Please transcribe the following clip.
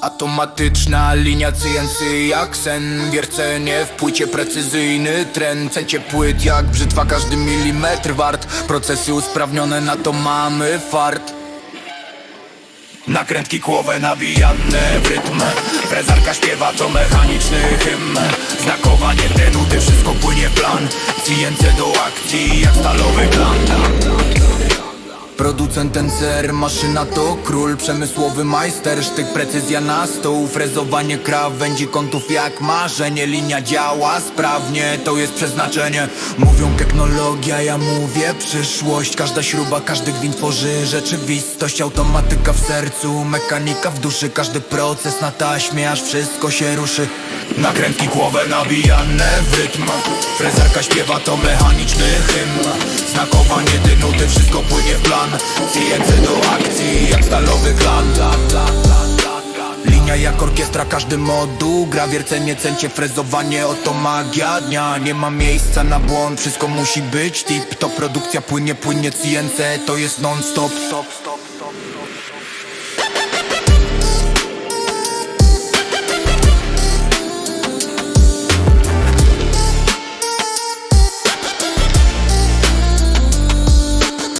Automatyczna linia CNC jak sen. Wiercenie w płycie precyzyjny tren Cęcie płyt jak brzytwa każdy milimetr wart. Procesy usprawnione na to mamy fart. Nakrętki kłowe nabijane w rytm. Frezarka śpiewa to mechaniczny hymn. Znakowanie te nuty, wszystko płynie plan. CNC do akcji jak stalowy klan Producent NCR, maszyna to król Przemysłowy majster, sztyk precyzja na stół Frezowanie krawędzi kątów jak marzenie Linia działa sprawnie, to jest przeznaczenie. Mówią technologia, ja mówię przyszłość Każda śruba, każdy gwint tworzy rzeczywistość Automatyka w sercu, mechanika w duszy Każdy proces na taśmie, aż wszystko się ruszy. Nakrętki kłowe nabijane w rytm Frezarka śpiewa to mechaniczny hymn. Znakowanie ty nuty, wszystko płynie Orkiestra, każdy moduł Gra wiercenie, cęcie, frezowanie Oto magia dnia. Nie ma miejsca na błąd, wszystko musi być tip To produkcja płynie, płynie CNC To jest non stop, stop, stop